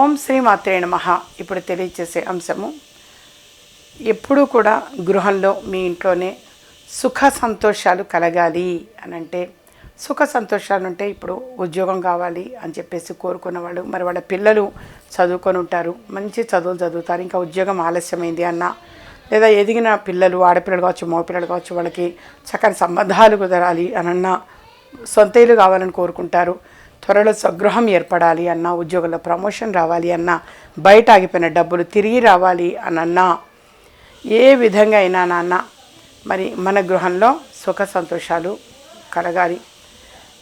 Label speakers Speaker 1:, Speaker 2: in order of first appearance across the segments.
Speaker 1: ఓం శ్రీ మాత్రే నమః. ఇప్పుడు తెలియచేసే అంశము ఎప్పుడూ కూడా గృహంలో మీ ఇంట్లోనే సుఖ సంతోషాలు కలగాలి అని అంటే సుఖ సంతోషాలు అంటే ఇప్పుడు ఉద్యోగం కావాలి అని చెప్పేసి కోరుకున్న వాళ్ళు మరి వాళ్ళ పిల్లలు చదువుకొని ఉంటారు మంచి చదువులు చదువుతారు ఇంకా ఉద్యోగం ఆలస్యమైంది అన్న లేదా ఎదిగిన పిల్లలు ఆడపిల్లలు కావచ్చు మగపిల్లలు కావచ్చు వాళ్ళకి చక్కని సంబంధాలు కుదరాలి అనన్నా సొంత ఇల్లు కావాలని కోరుకుంటారు. త్వరలో స్వగృహం ఏర్పడాలి అన్న ఉద్యోగంలో ప్రమోషన్ రావాలి అన్న బయట ఆగిపోయిన డబ్బులు తిరిగి రావాలి అనన్నా. ఏ విధంగా అయినా నాన్న మరి మన గృహంలో సుఖ సంతోషాలు కలగాలి.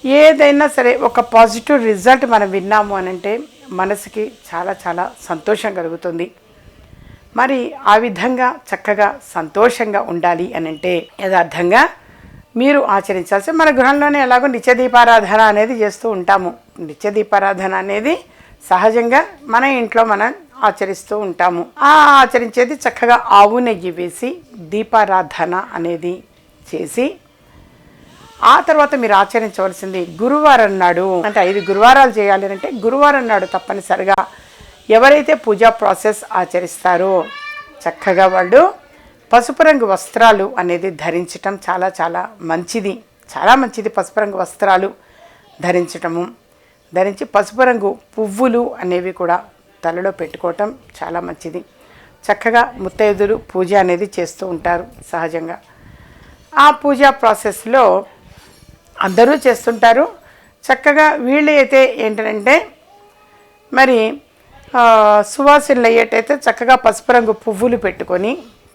Speaker 1: ఏదైనా సరే ఒక పాజిటివ్ రిజల్ట్ మనం విన్నాము అని అంటే మనసుకి చాలా చాలా సంతోషం కలుగుతుంది. మరి ఆ విధంగా చక్కగా సంతోషంగా ఉండాలి అని అంటే యథార్థంగా మీరు ఆచరించాల్సి మన గృహంలోనే ఎలాగో నిత్య దీపారాధన అనేది చేస్తూ ఉంటాము. నిత్యదీపారాధన అనేది సహజంగా మన ఇంట్లో మనం ఆచరిస్తూ ఉంటాము. ఆ ఆచరించేది చక్కగా ఆవు నెయ్యి వేసి దీపారాధన అనేది చేసి ఆ తర్వాత మీరు ఆచరించవలసింది గురువారం నాడు. అంటే ఐదు గురువారాలు చేయాలి అంటే గురువారం నాడు తప్పనిసరిగా ఎవరైతే పూజా ప్రాసెస్ ఆచరిస్తారో చక్కగా వాళ్ళు పసుపు రంగు వస్త్రాలు అనేది ధరించటం చాలా చాలా మంచిది. చాలా మంచిది పసుపు రంగు వస్త్రాలు ధరించటము. ధరించి పసుపు రంగు పువ్వులు అనేవి కూడా తలలో పెట్టుకోవటం చాలా మంచిది. చక్కగా ముత్తైదులు పూజ అనేది చేస్తూ ఉంటారు సహజంగా. ఆ పూజా ప్రాసెస్లో అందరూ చేస్తుంటారు. చక్కగా వీళ్ళు అయితే ఏంటంటే మరి ఆ, సువాసనలు అయ్యేటైతే చక్కగా పసుపు రంగు పువ్వులు పెట్టుకొని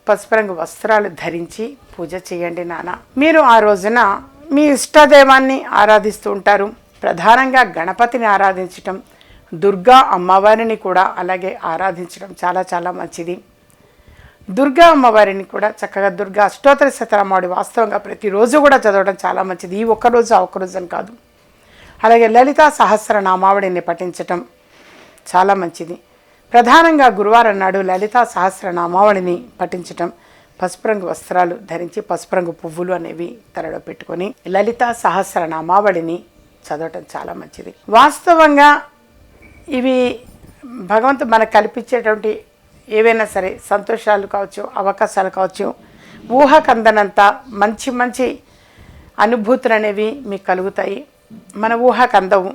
Speaker 1: పసుపు రంగు వస్త్రాలు ధరించి పూజ చేయండి నాన్న. మీరు ఆ రోజున మీ ఇష్టదైవాన్ని ఆరాధిస్తూ ఉంటారు. ప్రధానంగా గణపతిని ఆరాధించటం దుర్గా అమ్మవారిని కూడా అలాగే ఆరాధించడం చాలా చాలా మంచిది. దుర్గా అమ్మవారిని కూడా చక్కగా దుర్గా అష్టోత్తర శతరామాడి వాస్తవంగా ప్రతిరోజు కూడా చదవడం చాలా మంచిది. ఈ ఒక్కరోజు ఆ ఒక్కరోజు అని కాదు. అలాగే లలితా సహస్రనామావళిని పఠించటం చాలా మంచిది. ప్రధానంగా గురువారం నాడు లలితా సహస్రనామావళిని పఠించటం. పసుపు రంగు వస్త్రాలు ధరించి పసుపు రంగు పువ్వులు అనేవి తలలో పెట్టుకొని లలితా సహస్రనామావళిని చదవటం చాలా మంచిది. వాస్తవంగా ఇవి భగవంతుడు మనకు కల్పించేటువంటి ఏవైనా సరే సంతోషాలు కావచ్చు అవకాశాలు కావచ్చు ఊహకందనంత మంచి మంచి అనుభూతులు అనేవి మీకు కలుగుతాయి. మన ఊహకు అందవు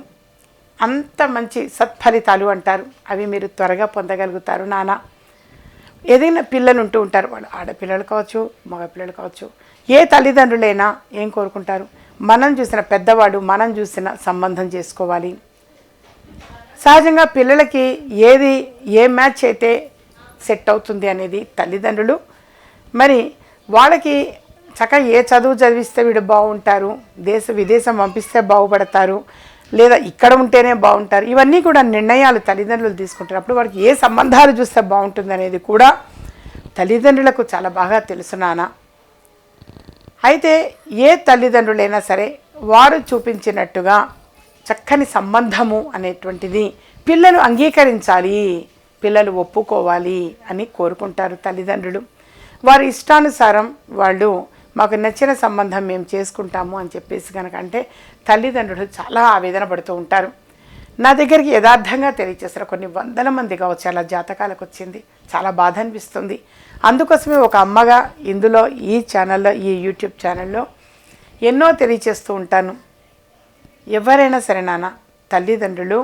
Speaker 1: అంత మంచి సత్ఫలితాలు అంటారు. అవి మీరు త్వరగా పొందగలుగుతారు నాన్న ఏదైనా పిల్లలు ఉంటూ ఉంటారు. వాళ్ళు ఆడపిల్లలు కావచ్చు మగపిల్లలు కావచ్చు ఏ తల్లిదండ్రులైనా ఏం కోరుకుంటారు? మనం చూసిన పెద్దవాడు మనం చూసిన సంబంధం చేసుకోవాలి. సహజంగా పిల్లలకి ఏది ఏ మ్యాచ్ అయితే సెట్ అవుతుంది అనేది తల్లిదండ్రులు. మరి వాళ్ళకి చక్కగా ఏ చదువు చదివిస్తే వీడు బాగుంటారు దేశ విదేశం పంపిస్తే బాగుపడతారు లేదా ఇక్కడ ఉంటేనే బాగుంటారు. ఇవన్నీ కూడా నిర్ణయాలు తల్లిదండ్రులు తీసుకుంటారు. వారికి ఏ సంబంధాలు చూస్తే బాగుంటుంది అనేది కూడా తల్లిదండ్రులకు చాలా బాగా తెలుసు నాన్న. అయితే ఏ తల్లిదండ్రులైనా సరే వారు చూపించినట్టుగా చక్కని సంబంధము అనేటువంటిది పిల్లలు అంగీకరించాలి పిల్లలు ఒప్పుకోవాలి అని కోరుకుంటారు తల్లిదండ్రులు. వారి ఇష్టానుసారం వాళ్ళు మాకు నచ్చిన సంబంధం మేము చేసుకుంటాము అని చెప్పేసి కనుక అంటే తల్లిదండ్రులు చాలా ఆవేదన పడుతూ ఉంటారు. నా దగ్గరికి యథార్థంగా తెలియచేసిన కొన్ని వందల మంది కావచ్చు అలా జాతకాలకు వచ్చింది. చాలా బాధ అనిపిస్తుంది. అందుకోసమే ఒక అమ్మగా ఇందులో ఈ ఛానల్లో ఈ యూట్యూబ్ ఛానల్లో ఎన్నో తెలియచేస్తూ ఉంటాను. ఎవరైనా సరే నాన్న తల్లిదండ్రులు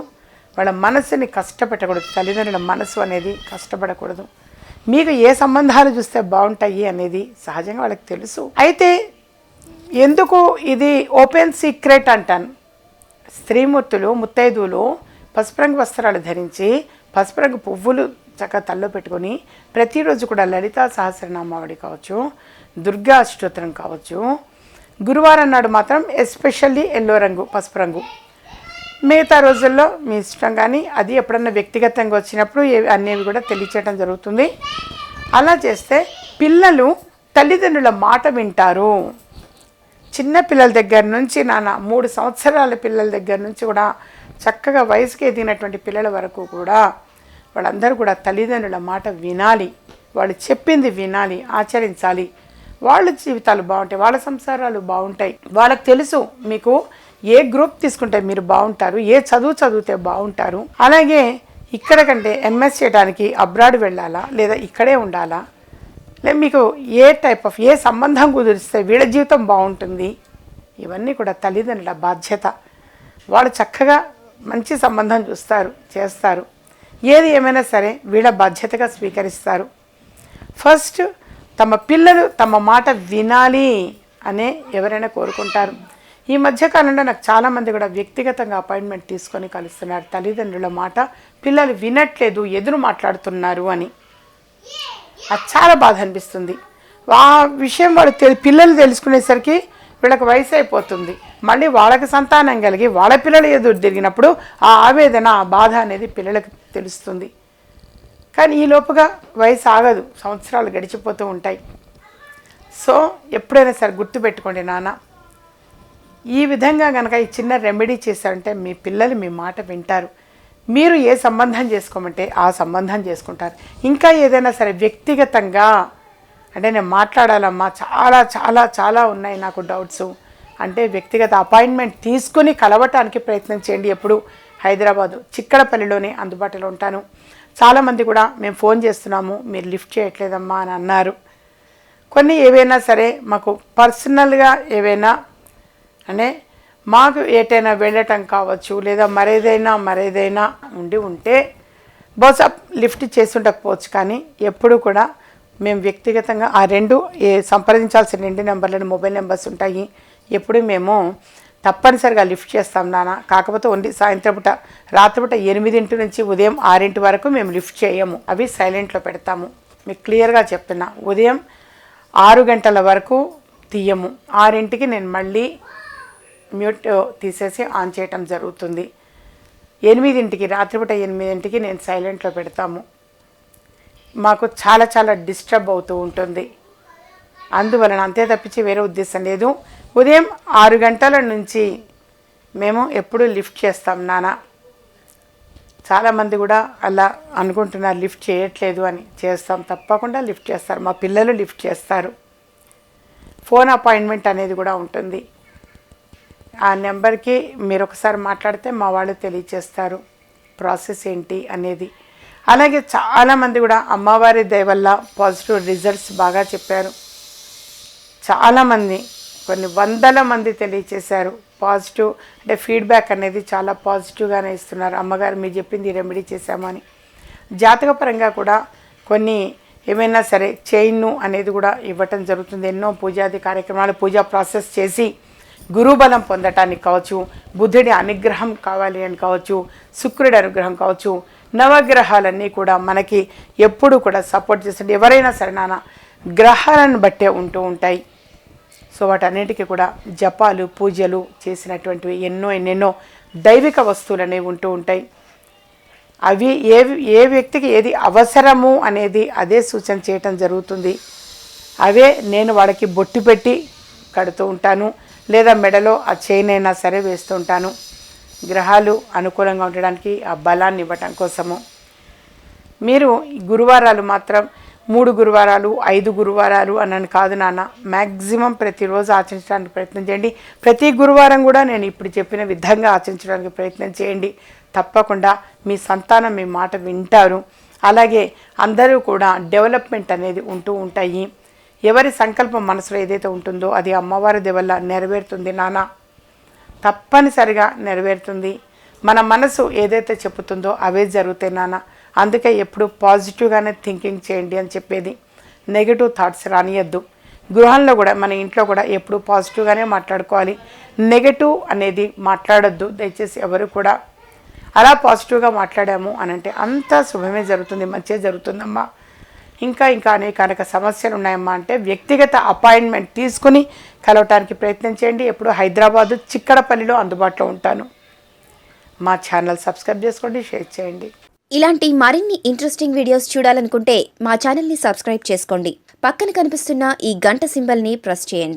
Speaker 1: వాళ్ళ మనసుని కష్టపెట్టకూడదు. తల్లిదండ్రుల మనసు అనేది కష్టపడకూడదు. మీకు ఏ సంబంధాలు చూస్తే బాగుంటాయి అనేది సహజంగా వాళ్ళకి తెలుసు. అయితే ఎందుకు ఇది ఓపెన్ సీక్రెట్ అంటాను? స్త్రీమూర్తులు ముత్తైదువులు పసుపు రంగు వస్త్రాలు ధరించి పసుపు రంగు పువ్వులు చక్కగా తల్లో పెట్టుకొని ప్రతిరోజు కూడా లలితా సహస్రనామావళి కావచ్చు దుర్గా అష్టోత్తరం కావచ్చు. గురువారం నాడు మాత్రం ఎస్పెషల్లీ ఎల్లో రంగు పసుపు రంగు మిగతా రోజుల్లో మీ ఇష్టం కానీ అది ఎప్పుడన్నా వ్యక్తిగతంగా వచ్చినప్పుడు అనేవి కూడా తెలియచేయడం జరుగుతుంది. అలా చేస్తే పిల్లలు తల్లిదండ్రుల మాట వింటారు. చిన్న పిల్లల దగ్గర నుంచి నాన్న మూడు సంవత్సరాల పిల్లల దగ్గర నుంచి కూడా చక్కగా వయసుకి ఎదిగినటువంటి పిల్లల వరకు కూడా వాళ్ళందరూ కూడా తల్లిదండ్రుల మాట వినాలి. వాళ్ళు చెప్పింది వినాలి ఆచరించాలి. వాళ్ళ జీవితాలు బాగుంటాయి వాళ్ళ సంసారాలు బాగుంటాయి. వాళ్ళకి తెలుసు మీకు ఏ గ్రూప్ తీసుకుంటే మీరు బాగుంటారు ఏ చదువు చదివితే బాగుంటారు అలాగే ఇక్కడ కంటే ఎంఎస్ చేయడానికి అబ్రాడ్ వెళ్ళాలా లేదా ఇక్కడే ఉండాలా? లేదా మీకు ఏ టైప్ ఆఫ్ ఏ సంబంధం కుదిరిస్తే వీళ్ళ జీవితం బాగుంటుంది. ఇవన్నీ కూడా తల్లిదండ్రుల బాధ్యత. వాళ్ళు చక్కగా మంచి సంబంధం చూస్తారు చేస్తారు. ఏది ఏమైనా సరే వీళ్ళ బాధ్యతగా స్వీకరిస్తారు. ఫస్ట్ తమ పిల్లలు తమ మాట వినాలి అనే ఎవరైనా కోరుకుంటారు. ఈ మధ్యకాలంలో నాకు చాలామంది కూడా వ్యక్తిగతంగా అపాయింట్మెంట్ తీసుకొని కలుస్తున్నారు. తల్లిదండ్రుల మాట పిల్లలు వినట్లేదు ఎదురు మాట్లాడుతున్నారు అని. అది చాలా బాధ అనిపిస్తుంది. ఆ విషయం వాళ్ళు తెలి పిల్లలు తెలుసుకునేసరికి వీళ్ళకి వయసు అయిపోతుంది. మళ్ళీ వాళ్ళకి సంతానం కలిగి వాళ్ళ పిల్లలు ఎదురు తిరిగినప్పుడు ఆ ఆవేదన ఆ బాధ అనేది పిల్లలకు తెలుస్తుంది. కానీ ఈ లోపుగా వయసు ఆగదు. సంవత్సరాలు గడిచిపోతూ ఉంటాయి. సో ఎప్పుడైనా సరే గుర్తుపెట్టుకోండి నాన్న. ఈ విధంగా కనుక ఈ చిన్న రెమెడీ చేశారంటే మీ పిల్లలు మీ మాట వింటారు. మీరు ఏ సంబంధం చేసుకోమంటే ఆ సంబంధం చేసుకుంటారు. ఇంకా ఏదైనా సరే వ్యక్తిగతంగా అంటే నేను మాట్లాడాలమ్మా చాలా చాలా చాలా ఉన్నాయి నాకు డౌట్స్ అంటే వ్యక్తిగత అపాయింట్మెంట్ తీసుకుని కలవటానికి ప్రయత్నం చేయండి ఎప్పుడు. హైదరాబాదు చిక్కడపల్లిలోనే అందుబాటులో ఉంటాను. చాలామంది కూడా మేము ఫోన్ చేస్తున్నాము మీరు లిఫ్ట్ చేయట్లేదమ్మా అని అన్నారు. కొన్ని ఏవైనా సరే మాకు పర్సనల్గా ఏవైనా అంటే మాకు ఏటైనా వెళ్ళటం కావచ్చు లేదా మరేదైనా మరేదైనా ఉండి ఉంటే బహుశా లిఫ్ట్ చేసి ఉండకపోవచ్చు కానీ ఎప్పుడు కూడా మేము వ్యక్తిగతంగా ఆ రెండు ఏ సంప్రదించాల్సిన రెండు నెంబర్లను మొబైల్ నెంబర్స్ ఉంటాయి. ఎప్పుడు మేము తప్పనిసరిగా లిఫ్ట్ చేస్తాం నాన్న. కాకపోతే ఓన్లీ సాయంత్రం పూట రాత్రిపూట ఎనిమిదింటి నుంచి ఉదయం ఆరింటి వరకు మేము లిఫ్ట్ చేయము. అవి సైలెంట్లో పెడతాము. మీకు క్లియర్గా చెప్తున్నా. ఉదయం ఆరు గంటల వరకు తీయము. ఆరింటికి నేను మళ్ళీ మ్యూట్ తీసేసి ఆన్ చేయటం జరుగుతుంది. ఎనిమిదింటికి రాత్రిపూట ఎనిమిదింటికి నేను సైలెంట్లో పెడతాము. మాకు చాలా చాలా డిస్టర్బ్ అవుతూ ఉంటుంది. అందువలన అంతే తప్పించి వేరే ఉద్దేశం లేదు. ఉదయం ఆరు గంటల నుంచి మేము ఎప్పుడూ లిఫ్ట్ చేస్తాం నాన్న. చాలామంది కూడా అలా అనుకుంటున్నారు లిఫ్ట్ చేయట్లేదు అని. చేస్తాం తప్పకుండా లిఫ్ట్ చేస్తారు. మా పిల్లలు లిఫ్ట్ చేస్తారు. ఫోన్ అపాయింట్మెంట్ అనేది కూడా ఉంటుంది. ఆ నెంబర్కి మీరు ఒకసారి మాట్లాడితే మా వాళ్ళు తెలియచేస్తారు. ప్రాసెస్ ఏంటి అనేది. అలాగే చాలామంది కూడా అమ్మవారి దయ వల్ల పాజిటివ్ రిజల్ట్స్ బాగా చెప్పారు. చాలామంది కొన్ని వందల మంది తెలియచేశారు. పాజిటివ్ అంటే ఫీడ్బ్యాక్ అనేది చాలా పాజిటివ్గానే ఇస్తున్నారు. అమ్మగారు మీరు చెప్పింది రెమెడీ చేశామని జాతకపరంగా కూడా కొన్ని ఏమైనా సరే చైన్ అనేది కూడా ఇవ్వటం జరుగుతుంది. ఎన్నో పూజాది కార్యక్రమాలు పూజా ప్రాసెస్ చేసి గురుబలం పొందటానికి కావచ్చు బుద్ధుడి అనుగ్రహం కావాలి అని కావచ్చు శుక్రుడి అనుగ్రహం కావచ్చు నవగ్రహాలన్నీ కూడా మనకి ఎప్పుడు కూడా సపోర్ట్ చేస్తుంటే ఎవరైనా సరే నాన్న గ్రహాలను బట్టే ఉంటూ ఉంటాయి. సో వాటన్నిటికీ కూడా జపాలు పూజలు చేసినటువంటివి ఎన్నో ఎన్నెన్నో దైవిక వస్తువులు అనేవి ఉంటూ ఉంటాయి. అవి ఏ ఏ వ్యక్తికి ఏది అవసరము అనేది అదే సూచన చేయటం జరుగుతుంది. అవే నేను వాడికి బొట్టు పెట్టి కడుతూ ఉంటాను. లేదా మెడలో ఆ చైన్ అయినా సరే వేస్తుంటాను. గ్రహాలు అనుకూలంగా ఉండడానికి ఆ బలాన్ని ఇవ్వటం కోసము. మీరు ఈ గురువారాలు మాత్రం మూడు గురువారాలు ఐదు గురువారాలు అన్నని కాదు నాన్న. మ్యాక్సిమం ప్రతిరోజు ఆచరించడానికి ప్రయత్నం చేయండి. ప్రతి గురువారం కూడా నేను ఇప్పుడు చెప్పిన విధంగా ఆచరించడానికి ప్రయత్నం చేయండి. తప్పకుండా మీ సంతానం మీ మాట వింటారు. అలాగే అందరూ కూడా డెవలప్మెంట్ అనేది ఉంటూ ఉంటాయి. ఎవరి సంకల్పం మనసులో ఏదైతే ఉంటుందో అది అమ్మవారి దేవల్ల నెరవేరుతుంది నాన్న తప్పనిసరిగా నెరవేరుతుంది. మన మనసు ఏదైతే చెప్పుతుందో అవే జరుగుతాయి నాన్న అందుకే ఎప్పుడు పాజిటివ్గానే థింకింగ్ చేయండి అని చెప్పేది. నెగిటివ్ థాట్స్ రానియద్దు. గృహంలో కూడా మన ఇంట్లో కూడా ఎప్పుడు పాజిటివ్గానే మాట్లాడుకోవాలి. నెగటివ్ అనేది మాట్లాడొద్దు. దయచేసి ఎవరు కూడా అలా పాజిటివ్గా మాట్లాడాము అని అంటే అంతా శుభమే జరుగుతుంది మంచిగా జరుగుతుందమ్మా. ఇంకా ఇంకా అనేక అనేక సమస్యలు ఉన్నాయమ్మా అంటే వ్యక్తిగత అపాయింట్మెంట్ తీసుకుని కలవటానికి ప్రయత్నం చేయండి. ఎప్పుడు హైదరాబాదు చిక్కడపల్లిలో అందుబాటులో ఉంటాను. మా ఛానల్ సబ్స్క్రైబ్ చేసుకోండి షేర్ చేయండి.
Speaker 2: ఇలాంటి మరిన్ని ఇంట్రెస్టింగ్ వీడియోస్ చూడాలనుకుంటే మా ఛానల్ని సబ్స్క్రైబ్ చేసుకోండి. పక్కన కనిపిస్తున్న ఈ గంట సింబల్ని ప్రెస్ చేయండి.